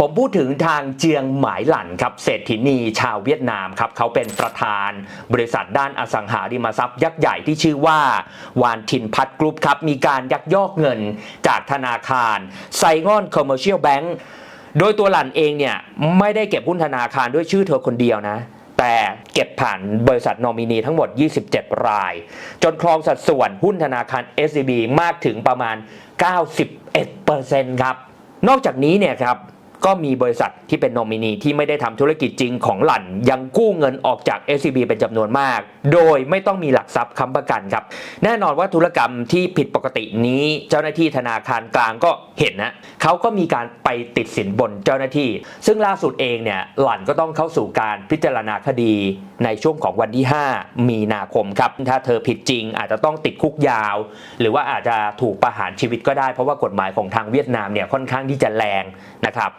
ผมพูดถึงทางเจียงหมายหลั่นครับเศรษฐินีชาวเวียดนามครับเขาเป็นประธานบริษัทด้านอสังหาริมทรัพย์ยักษ์ใหญ่ที่ชื่อว่าวานทินพัฒกรุ๊ปครับมีการยักยอกเงินจากธนาคารไซงอนคอมเมอร์เชียลแบงก์โดยตัวหลั่นเองเนี่ยไม่ได้เก็บหุ้นธนาคารด้วยชื่อเธอคนเดียวนะแต่เก็บผ่านบริษัทนอมินีทั้งหมด 27 ราย จนครองสัดส่วนหุ้นธนาคาร SCB มากถึงประมาณ 91%ครับนอกจากนี้เนี่ยครับ ก็มีบริษัทที่เป็นนอมินีที่ไม่ได้ทำธุรกิจจริงของหลันยังกู้เงินออกจาก SCB เป็นจำนวนมาก โดยไม่ต้องมีหลักทรัพย์ค้ำประกันครับ แน่นอนว่าธุรกรรมที่ผิดปกตินี้ เจ้าหน้าที่ธนาคารกลางก็เห็นนะเขาก็มีการไปติดสินบนเจ้าหน้าที่ ซึ่งล่าสุดเองเนี่ยหลันก็ต้องเข้าสู่การพิจารณาคดีในช่วงของวันที่ 5 มีนาคมครับ ถ้าเธอผิดจริง อาจจะต้องติดคุกยาว หรือว่าอาจจะถูกประหารชีวิตก็ได้เพราะว่ากฎหมายของทางเวียดนามเนี่ยค่อนข้างที่จะแรงนะครับ